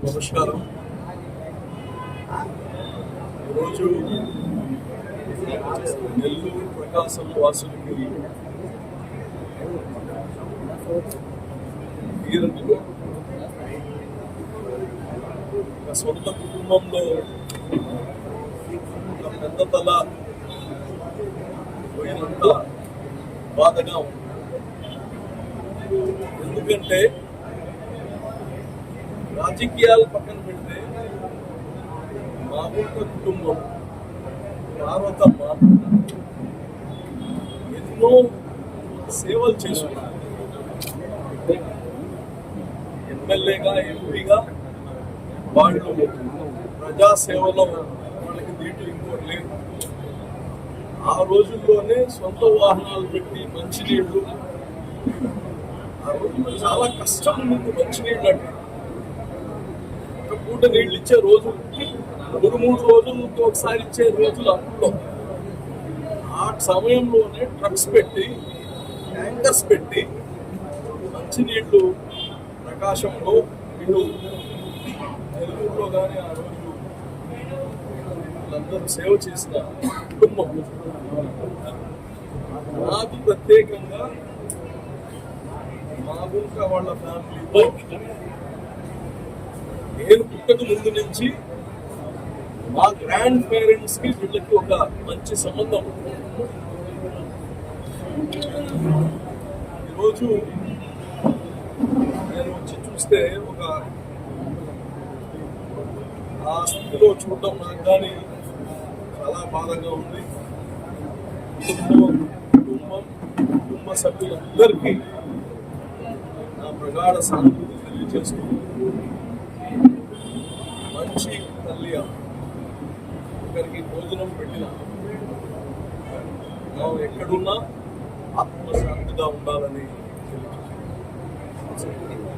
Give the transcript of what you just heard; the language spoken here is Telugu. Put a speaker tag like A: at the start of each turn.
A: నమస్కారం. ఈరోజు నెల్లూరు ప్రకాశం వాసులకి తీరని సొంత కుటుంబంలో పెద్ద తల పోయినంత బాధగా ఉంది. ఎందుకంటే రాజకీయాలు పక్కన పెడితే మామూలు కుటుంబం పార్వతమ్మ ఎన్నో సేవలు చేసుకున్నారు. ఎమ్మెల్యేగా ఎంపీగా వాళ్ళు ప్రజాసేవలో వాళ్ళకి దీంట్లో ఇంకోటి లేదు. ఆ రోజుల్లోనే సొంత వాహనాలు పెట్టి మంచినీళ్ళు. ఆ రోజుల్లో చాలా కష్టం ఉంది మంచినీళ్ళు అంటే. పూట నీళ్ళు ఇచ్చే రోజు మూడు మూడు రోజులకి ఒకసారి ఇచ్చే రోజులు అప్పుడు ఆ సమయంలోనే ట్రక్స్ పెట్టి ట్యాంకర్స్ పెట్టి మంచినీళ్ళు ప్రకాశంలో ఇటు నెల్లూరులో కానీ ఆ రోజు వీళ్ళందరూ సేవ చేసిన కుటుంబం. నాకు ప్రత్యేకంగా మా గుంక వాళ్ళ ఫ్యామిలీ. నేను పుట్టక ముందు నుంచి మా గ్రాండ్ పేరెంట్స్కి వీళ్ళకి ఒక మంచి సంబంధం. ఈరోజు నేను వచ్చి చూస్తే ఒక ఆ స్థితిలో చూడడం నాకు కానీ చాలా బాధగా ఉంది. కుటుంబం కుటుంబం కుటుంబ సభ్యులందరికీ నా ప్రగాఢ సానుభూతి తెలియజేస్తూ భోజనం పెట్టిన మనం ఎక్కడున్నా ఆత్మశాంతిగా ఉండాలని తెలియజేస్తున్నాను.